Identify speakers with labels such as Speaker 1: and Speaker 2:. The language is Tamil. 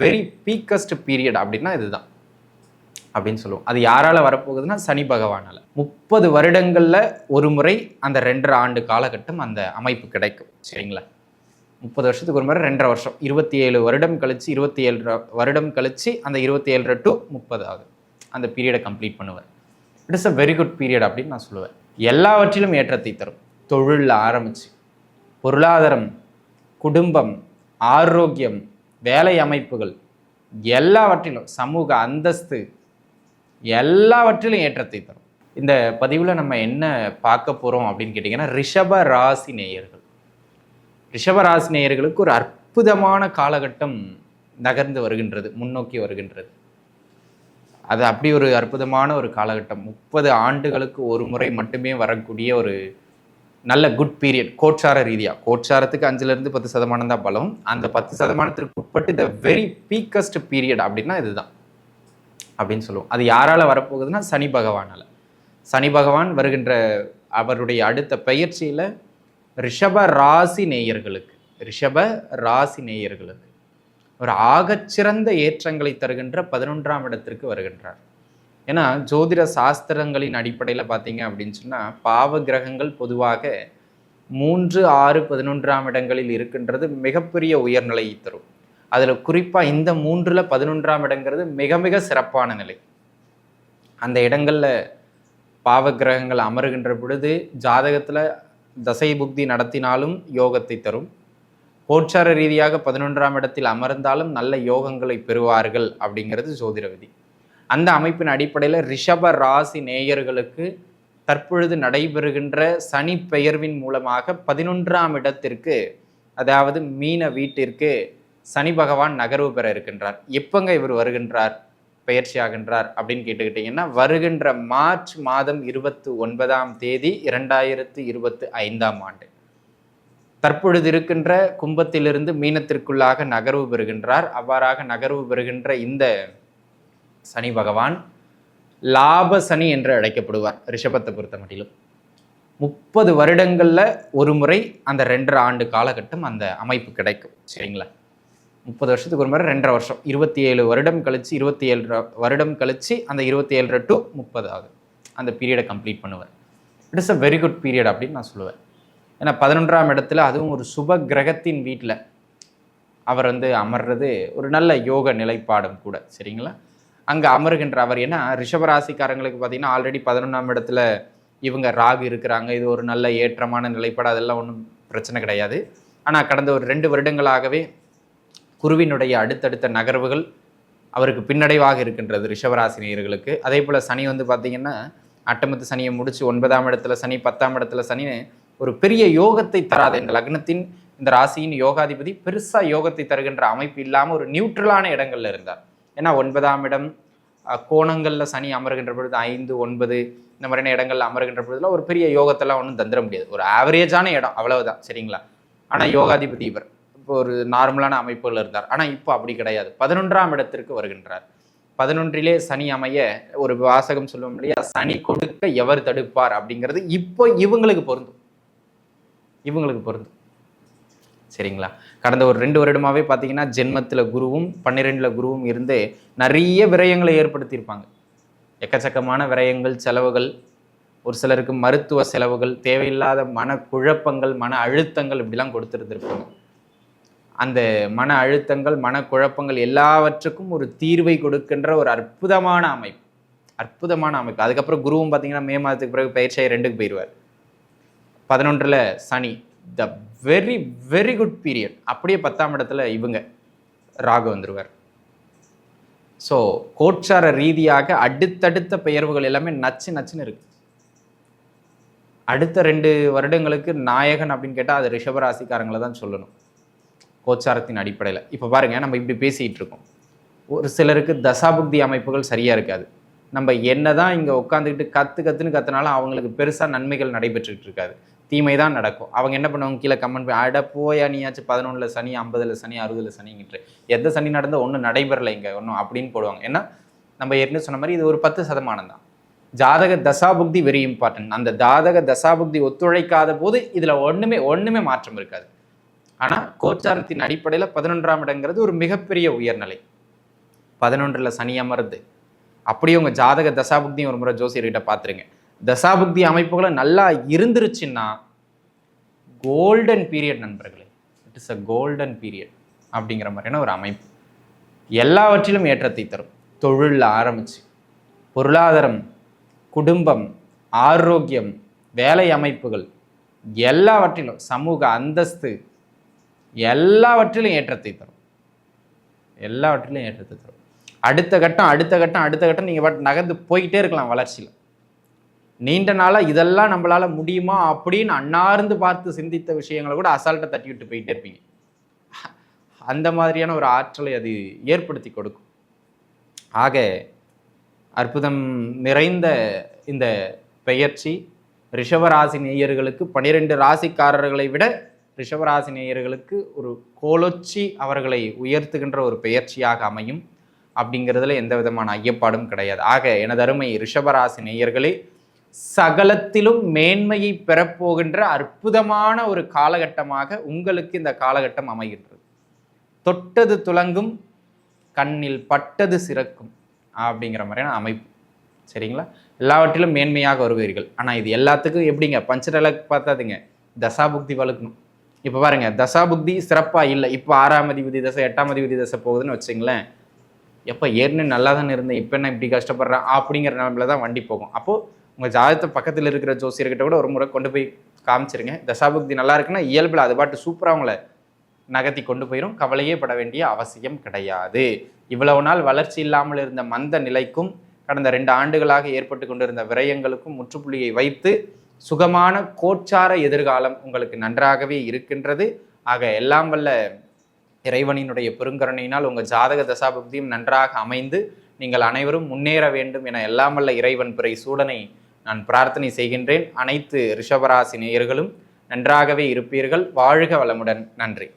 Speaker 1: வெரி பீக்கஸ்ட் பீரியட் அப்படின்னா இதுதான். அப்படின்னு சொல்லுவோம். அது யாரால வரப்போகுதுன்னா சனி பகவானால. முப்பது வருடங்கள்ல ஒரு முறை அந்த ரெண்டரை ஆண்டு காலகட்டம் அந்த அமைப்பு கிடைக்கும். சரிங்களா? முப்பது வருஷத்துக்கு ஒரு முறை ரெண்டரை வருஷம். இருபத்தி ஏழு வருடம் கழிச்சு இருபத்தி ஏழு வருடம் கழிச்சு அந்த இருபத்தி ஏழு டு முப்பது ஆகுது. அந்த பீரியடை கம்ப்ளீட் பண்ணுவேன். It is a very good period அப்படின்னு நான் சொல்லுவேன். எல்லாவற்றிலும் ஏற்றத்தை தரும். தொழிலில் ஆரம்பிச்சு. பொருளாதாரம் குடும்பம் ஆரோக்கியம் வேலை அமைப்புகள் எல்லாவற்றிலும் சமூக அந்தஸ்து எல்லாவற்றிலும் ஏற்றத்தை தரும். இந்த பதிவில் நம்ம என்ன பார்க்க போகிறோம் அப்படின்னு கேட்டிங்கன்னா ரிஷப ராசி நேயர்கள். ரிஷப ராசி நேயர்களுக்கு ஒரு அற்புதமான காலகட்டம் நகர்ந்து வருகின்றது முன்னோக்கி வருகின்றது. அது அப்படி ஒரு அற்புதமான ஒரு காலகட்டம். முப்பது ஆண்டுகளுக்கு ஒரு முறை மட்டுமே வரக்கூடிய ஒரு நல்ல குட் பீரியட் கோட்சார ரீதியாக கோட்சாரத்துக்கு அஞ்சுலேருந்து பத்து சதமானம் தான் பலம். அந்த பத்து சதமானத்திற்கு உட்பட்டு த வெரி பீக்கஸ்ட் பீரியட் அப்படின்னா இதுதான். அப்படின்னு சொல்லுவோம். அது யாரால் வரப்போகுதுன்னா சனி பகவானால். சனி பகவான் வருகின்ற அவருடைய அடுத்த பயிற்சியில் ரிஷப ராசி நேயர்களுக்கு ரிஷப ராசி நேயர்களுக்கு ஒரு ஆகச்சிறந்த ஏற்றங்களை தருகின்ற பதினொன்றாம் இடத்திற்கு வருகின்றார். ஏன்னா ஜோதிட சாஸ்திரங்களின் அடிப்படையில் பார்த்தீங்க அப்படின்னு சொன்னால் பாவ கிரகங்கள் பொதுவாக மூன்று ஆறு பதினொன்றாம் இடங்களில் இருக்கின்றது மிகப்பெரிய உயர்நிலையை தரும். அதில் குறிப்பாக இந்த மூன்றில் பதினொன்றாம் இடங்கிறது மிக மிக சிறப்பான நிலை. அந்த இடங்களில் பாவ கிரகங்கள் அமருகின்ற பொழுது ஜாதகத்தில் தசை புக்தி நடத்தினாலும் யோகத்தை தரும். கோட்சார ரீதியாக பதினொன்றாம் இடத்தில் அமர்ந்தாலும் நல்ல யோகங்களை பெறுவார்கள் அப்படிங்கிறது ஜோதிட விதி. அந்த அமைப்பின் அடிப்படையில் ரிஷப ராசி நேயர்களுக்கு தற்பொழுது நடைபெறுகின்ற சனி பெயர்வின் மூலமாக பதினொன்றாம் இடத்திற்கு அதாவது மீன வீட்டிற்கு சனி பகவான் நகர்வு பெற இருக்கின்றார். எப்பங்க இவர் வருகின்றார்? பயிற்சி ஆகின்றார் அப்படின்னு கேட்டுக்கிட்டிங்கன்னா வருகின்ற மார்ச் மாதம் இருபத்தி ஒன்பதாம் தேதி இரண்டாயிரத்து இருபத்தி ஐந்தாம் ஆண்டு. தற்பொழுது இருக்கின்ற கும்பத்திலிருந்து மீனத்திற்குள்ளாக நகர்வு பெறுகின்றார். அவ்வாறாக நகர்வு பெறுகின்ற இந்த சனி பகவான் லாப சனி என்று அழைக்கப்படுவார் ரிஷபத்தை பொறுத்த மட்டிலும் முப்பது வருடங்களில் ஒரு முறை அந்த ரெண்டரை ஆண்டு காலகட்டம் அந்த அமைப்பு கிடைக்கும் சரிங்களா? முப்பது வருஷத்துக்கு ஒரு முறை ரெண்டரை வருஷம். இருபத்தி ஏழு வருடம் கழித்து இருபத்தி ஏழு வருடம் கழித்து அந்த இருபத்தி ஏழு டு முப்பது ஆகும். அந்த பீரியடை கம்ப்ளீட் பண்ணுவேன் it is a very good period அப்படின்னு நான் சொல்லுவேன். ஏன்னா பதினொன்றாம் இடத்துல அதுவும் ஒரு சுப கிரகத்தின் வீட்டில் அவர் வந்து அமர்றது ஒரு நல்ல யோக நிலைப்பாடும் கூட சரிங்களா? அங்கே அமருகின்ற அவர். ஏன்னா ரிஷபராசிக்காரங்களுக்கு பார்த்தீங்கன்னா ஆல்ரெடி பதினொன்றாம் இடத்துல இவங்க ராகு இருக்கிறாங்க. இது ஒரு நல்ல ஏற்றமான நிலைப்பாடு. அதெல்லாம் ஒன்றும் பிரச்சனை கிடையாது. ஆனால் கடந்த ஒரு ரெண்டு வருடங்களாகவே குருவினுடைய அடுத்தடுத்த நகர்வுகள் அவருக்கு பின்னடைவாக இருக்கின்றது ரிஷபராசினியர்களுக்கு அதே போல் சனி வந்து பார்த்திங்கன்னா அட்டமத்து சனியை முடித்து ஒன்பதாம் இடத்துல சனி பத்தாம் இடத்துல சனி ஒரு பெரிய யோகத்தை தராது. இந்த லக்னத்தின் இந்த ராசியின் யோகாதிபதி பெருசாக யோகத்தை தருகின்ற அமைப்பு இல்லாமல் ஒரு நியூட்ரலான இடங்களில் இருந்தார். ஏன்னா ஒன்பதாம் இடம் கோணங்களில் சனி அமருகின்ற பொழுது ஐந்து ஒன்பது இந்த மாதிரியான இடங்கள்ல அமருகின்ற பொழுதுல ஒரு பெரிய யோகத்தெல்லாம் ஒன்றும் தந்துட முடியாது. ஒரு ஆவரேஜான இடம் அவ்வளவுதான் சரிங்களா? ஆனால் யோகாதிபதி இவர். இப்போ ஒரு நார்மலான அமைப்புகள் இருந்தார். ஆனால் இப்போ அப்படி கிடையாது. பதினொன்றாம் இடத்திற்கு வருகின்றார். பதினொன்றிலே சனி அமைய ஒரு வாசகம் சொல்லுவோம் இல்லையா? சனி கொடுக்க எவர் தடுப்பார் அப்படிங்கிறது இப்போ இவங்களுக்கு பொருந்தும். இவங்களுக்கு பொருந்தும். சரிங்களா? கடந்த ஒரு ரெண்டு வருடமாகவே பார்த்தீங்கன்னா ஜென்மத்தில் குருவும் பன்னிரெண்டில் குருவும் இருந்து நிறைய விரயங்களை ஏற்படுத்தியிருப்பாங்க. எக்கச்சக்கமான விரயங்கள் செலவுகள் ஒரு சிலருக்கு மருத்துவ செலவுகள் தேவையில்லாத மன குழப்பங்கள் மன அழுத்தங்கள் இப்படிலாம் கொடுத்துருந்துருப்பாங்க. அந்த மன அழுத்தங்கள் மன குழப்பங்கள் எல்லாவற்றுக்கும் ஒரு தீர்வை கொடுக்கின்ற ஒரு அற்புதமான அமைப்பு. அற்புதமான அமைப்பு. அதுக்கப்புறம் குருவும் பார்த்தீங்கன்னா மே மாதத்துக்கு பிறகு பயிற்சியை ரெண்டுக்கு போயிடுவார் பதினொன்றில் சனி. The very very good period அப்படியே பத்தாம் இடத்துல இவங்க ராகு வந்துருவார். ஸோ கோட்சார ரீதியாக அடுத்தடுத்த பெயர்வுகள் எல்லாமே நச்சு நச்சுன்னு இருக்கு. அடுத்த ரெண்டு வருடங்களுக்கு நாயகன் அப்படின்னு கேட்டால் அது ரிஷபராசிக்காரங்களை தான் சொல்லணும். கோச்சாரத்தின் அடிப்படையில். இப்போ பாருங்க நம்ம இப்படி பேசிகிட்டு இருக்கோம். ஒரு சிலருக்கு தசாபுக்தி அமைப்புகள் சரியாக இருக்காது. நம்ம என்ன தான் இங்கே உட்காந்துக்கிட்டு கற்று கற்றுன்னு கற்றுனாலும் அவங்களுக்கு பெருசாக நன்மைகள் நடைபெற்றுக்கிட்டு இருக்காது. தீமை தான் நடக்கும். அவங்க என்ன பண்ணுவாங்க? கீழே கமெண்ட் பண்ணி அட போயா நீயாச்சும் பதினொன்றில் சனி ஐம்பதில் சனி அறுபதில் சனிங்கிட்டு. எந்த சனி நடந்தால் ஒன்றும் நடைபெறலை இங்கே ஒன்றும் அப்படின்னு போடுவாங்க. ஏன்னா நம்ம ஏற்கனவே சொன்ன மாதிரி இது ஒரு பத்து சதமானம் தான். ஜாதக தசாபுக்தி வெரி இம்பார்ட்டன்ட் அந்த ஜாதக தசாபுக்தி ஒத்துழைக்காத போது இதில் ஒன்றுமே ஒன்றுமே மாற்றம் இருக்காது. ஆனால் கோச்சாரத்தின் அடிப்படையில் பதினொன்றாம் இடங்கிறது ஒரு மிகப்பெரிய உயர்நிலை. பதினொன்றில் சனி அமர்ந்து அப்படியே உங்கள் ஜாதக தசாபுக்தியும் ஒரு முறை ஜோசியர்கிட்ட பார்த்துருங்க தசாபுக்தி அமைப்புகளை நல்லா இருந்துருச்சுன்னா கோல்டன் பீரியட் நண்பர்களே. It is a golden period அப்படிங்கிற மாதிரியான ஒரு அமைப்பு. எல்லாவற்றிலும் ஏற்றத்தை தரும். தொழிலில் ஆரம்பிச்சு பொருளாதாரம் குடும்பம் ஆரோக்கியம் வேலை அமைப்புகள் எல்லாவற்றிலும் சமூக அந்தஸ்து எல்லாவற்றிலும் ஏற்றத்தை தரும். எல்லாவற்றிலும் ஏற்றத்தை தரும். அடுத்த கட்டம் அடுத்த கட்டம் அடுத்த கட்டம் நீங்கள் பட் நகர்ந்து போய்கிட்டே இருக்கலாம் வளர்ச்சியில். நீண்ட நாளாக இதெல்லாம் நம்மளால முடியுமா அப்படின்னு அன்னார்ந்து பார்த்து சிந்தித்த விஷயங்களை கூட அசால்ட்டை தட்டி விட்டு போயிட்டே இருப்பீங்க. அந்த மாதிரியான ஒரு ஆற்றலை அது ஏற்படுத்தி கொடுக்கும். ஆக அற்புதம் நிறைந்த இந்த பெயர்ச்சி ரிஷவராசி நேயர்களுக்கு பனிரெண்டு ராசிக்காரர்களை விட ரிஷவராசி நேயர்களுக்கு ஒரு கோலொச்சி அவர்களை உயர்த்துகின்ற ஒரு பெயர்ச்சியாக அமையும். அப்படிங்கிறதுல எந்த விதமான ஐயப்பாடும் கிடையாது. ஆக எனது அருமை ரிஷபராசி நேயர்களே சகலத்திலும் மேன்மையை பெறப்போகின்ற அற்புதமான ஒரு காலகட்டமாக உங்களுக்கு இந்த காலகட்டம் அமைகின்றது. தொட்டது துலங்கும் கண்ணில் பட்டது சிறக்கும் அப்படிங்கிற மாதிரியான அமைப்பு. சரிங்களா? எல்லாவற்றிலும் மேன்மையாக வருவீர்கள். ஆனால் இது எல்லாத்துக்கும் எப்படிங்க? பஞ்சரலக்கு பார்த்தாதுங்க. தசாபுக்தி வலுக்கணும். இப்போ பாருங்க தசாபுக்தி சிறப்பாக இல்லை. இப்போ ஆறாம் அதிபதி தசை எட்டாம் அதிபதி தசை போகுதுன்னு வச்சுங்களேன். எப்போ ஏற்கனவே நல்லா தானே இருந்தேன். இப்போ என்ன இப்படி கஷ்டப்படுறேன் அப்படிங்கிற நிலமையில தான் வண்டி போகும். அப்போது உங்கள் ஜாதகத்தை பக்கத்தில் இருக்கிற ஜோசியர்கிட்ட கூட ஒரு முறை கொண்டு போய் காமிச்சிருங்க. தசாபுக்தி நல்லா இருக்குன்னா இயல்பில் அது பாட்டு சூப்பராக உங்களை நகர்த்தி கொண்டு போயிடும் கவலையே பட வேண்டிய அவசியம் கிடையாது. இவ்வளவு நாள் வளர்ச்சி இல்லாமல் இருந்த மந்த நிலைக்கும் கடந்த ரெண்டு ஆண்டுகளாக ஏற்பட்டு கொண்டிருந்த விரயங்களுக்கும் முற்றுப்புள்ளியை வைத்து சுகமான கோச்சார எதிர்காலம் உங்களுக்கு நன்றாகவே இருக்கின்றது. ஆக எல்லாம் வல்ல இறைவனினுடைய பெருங்கருணையினால் உங்கள் ஜாதக தசாபுக்தியும் நன்றாக அமைந்து நீங்கள் அனைவரும் முன்னேற வேண்டும் என எல்லாம் வல்ல இறைவன் பிறை சூடனை நான் பிரார்த்தனை செய்கின்றேன். அனைத்து ரிஷபராசி நேயர்களும் நன்றாகவே இருப்பீர்கள். வாழ்க வளமுடன். நன்றி.